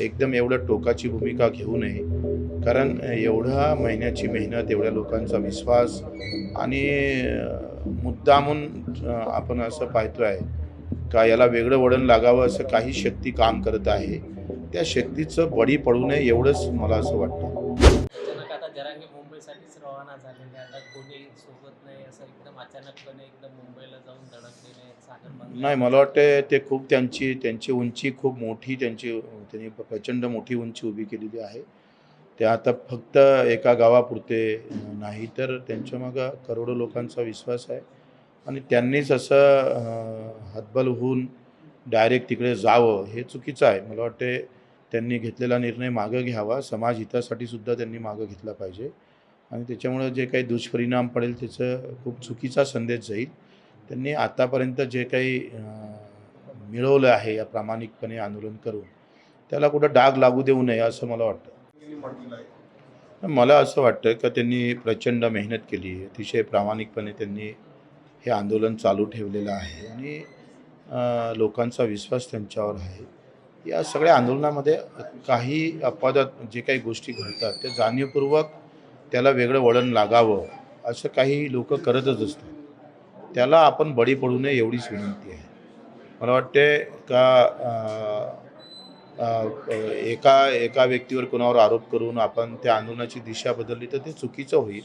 एकदम एवढं टोकाची भूमिका घेऊ नये. कारण एवढ्या महिन्याची मेहनत एवढ्या लोकांचा विश्वास आणि मुद्दामून आपण असं पाहतो आहे का याला वेगळं वळण लागावं असं काही शक्ती काम करत आहे. त्या शक्तीचं बळी पडू नये एवढंच मला असं वाटतं. आम्ही मुंबईसाठीच रवाना झालेले आता कोणी सोबत नाही असं एकदम अचानकपणे एकदम मुंबईला जाऊन धडकलेले सागर नाही मला वाटते ते खूप त्यांची त्यांची उंची खूप मोठी त्यांची त्यांनी प्रचंड मोठी उंची उभी केलेली आहे. ते आता फक्त एका गावापुरते नाही तर त्यांच्या मागं करोडो लोकांचा विश्वास आहे. आणि त्यांनीच असं हतबल होऊन डायरेक्ट तिकडे जावं हे चुकीचं आहे. मला वाटते त्यांनी घेतलेला निर्णय मागं घ्यावा. समाज हितासाठी सुद्धा त्यांनी मागं घेतला पाहिजे. आणि त्याच्यामुळं जे काही दुष्परिणाम पडेल त्याचं खूप चुकीचा संदेश जाईल. त्यांनी आतापर्यंत जे काही मिळवलं आहे या प्रामाणिकपणे आंदोलन करून त्याला कुठं डाग लागू देऊ नये असं मला वाटतं. मला असं वाटतं का त्यांनी प्रचंड मेहनत केली अतिशय प्रामाणिकपणे त्यांनी हे आंदोलन चालू ठेवलेलं आहे. आणि लोकांचा विश्वास त्यांच्यावर आहे. या सगळ्या आंदोलनामध्ये काही अपवादात जे काही गोष्टी घडतात त्या जाणीवपूर्वक त्याला वेगळं वळण लागावं असं काही लोक करतच असतात. त्याला आपण बळी पडू नये एवढीच विनंती आहे. मला वाटते का एका एका व्यक्तीवर कोणावर आरोप करून आपण त्या आंदोलनाची दिशा बदलली तर ते चुकीचं होईल.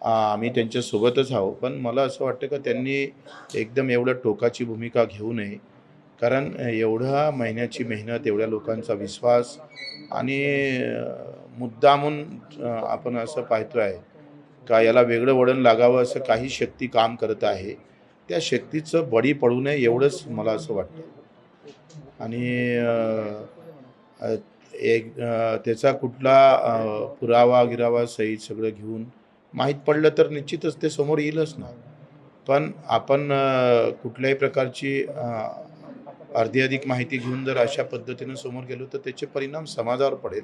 आम्ही त्यांच्यासोबतच आहो पण मला असं वाटतं का त्यांनी एकदम एवढं टोकाची भूमिका घेऊ नये. कारण एवढ्या महिन्याची मेहनत एवढ्या लोकांचा विश्वास आणि मुद्दामून आपण असं पाहतो आहे का याला वेगळं वळण लागावं असं काही शक्ती काम करत आहे. त्या शक्तीचं बळी पडू नये एवढंच मला असं वाटतं. आणि एक त्याचा कुठला पुरावा गिरावा सहित सगळं घेऊन माहीत पडलं तर निश्चितच ते समोर येईलच ना. पण आपण कुठल्याही प्रकारची अर्धी अधिक माहिती घेऊन जर अशा पद्धतीनं समोर गेलो तर त्याचे परिणाम समाजावर पडेल.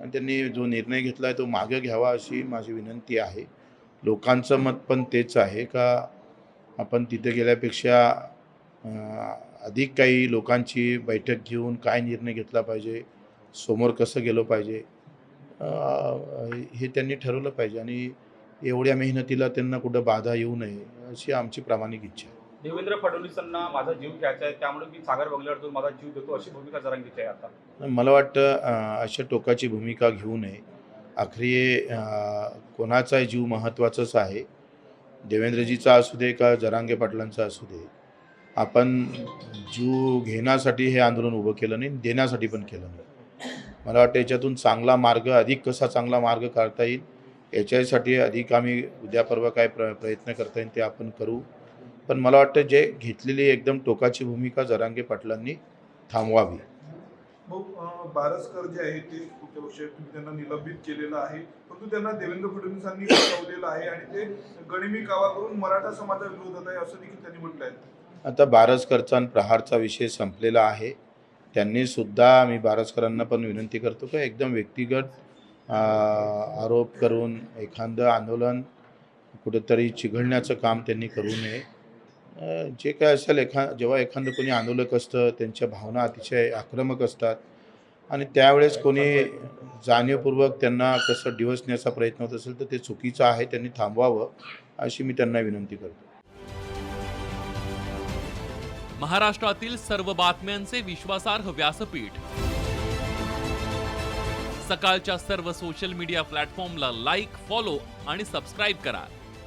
आणि त्यांनी जो निर्णय घेतला आहे तो मागे घ्यावा अशी माझी विनंती आहे. लोकांचं मत पण तेच आहे का आपण तिथे गेल्यापेक्षा अधिक काही लोकांची बैठक घेऊन काय निर्णय घेतला पाहिजे समोर कसं गेलो पाहिजे हे त्यांनी ठरवलं पाहिजे. आणि एवढ्या मेहनतीला त्यांना कुठं बाधा येऊ नये अशी आमची प्रामाणिक इच्छा आहे. देवेंद्र फडणवीसांना माझा जीव घ्यायचा आहे त्यामुळे मी सागर बंगल्यावर माझा जीव देतो अशी भूमिका जरांगीची आहे आता. मला वाटतं अशा टोकाची भूमिका घेऊ नये. आखरी कोणाचा कोणाचाही जीव महत्त्वाचाच आहे. देवेंद्रजीचा असू दे का जरांगे पाटलांचा असू दे आपण जीव घेण्यासाठी हे आंदोलन उभं केलं नाही देण्यासाठी पण केलं नाही. मला वाटतं याच्यातून चांगला मार्ग अधिक कसा चांगला मार्ग काढता येईल याच्यासाठी अधिक आम्ही उद्या परवा काय प्र प्रयत्न करता येईल ते आपण करू. पण मला वाटतं जे घेतलेली एकदम टोकाची भूमिका जरांगे पाटलांनी थांबवावी. बारसकर जे आहे ते तुम्ही त्यांना निलंबित केलेलं आहे. परंतु त्यांना देवेंद्र फडणवीसांनी आहे आणि ते गणिमी कावा करून मराठा समाजाविरोधात आहे असं देखील त्यांनी म्हटलं आहे. आता बारसकरचा आणि प्रहारचा विषय संपलेला आहे. त्यांनी सुद्धा मी बारसकरांना पण विनंती करतो की एकदम व्यक्तिगत आरोप करून एखादं आंदोलन कुठेतरी चिघळण्याचं काम त्यांनी करू नये. जे काय असेल एखा जेव्हा एखादं कोणी आंदोलक असतं त्यांच्या भावना अतिशय आक्रमक असतात. आणि त्यावेळेस कोणी जाणीवपूर्वक त्यांना कसं डिवसण्याचा प्रयत्न होत असेल तर ते चुकीचं आहे त्यांनी थांबवावं अशी मी त्यांना विनंती करतो. महाराष्ट्रातील सर्व बातम्यांचे विश्वासार्ह व्यासपीठ. सकाळच्या सर्व सोशल मीडिया प्लॅटफॉर्मला लाईक फॉलो आणि सबस्क्राईब करा.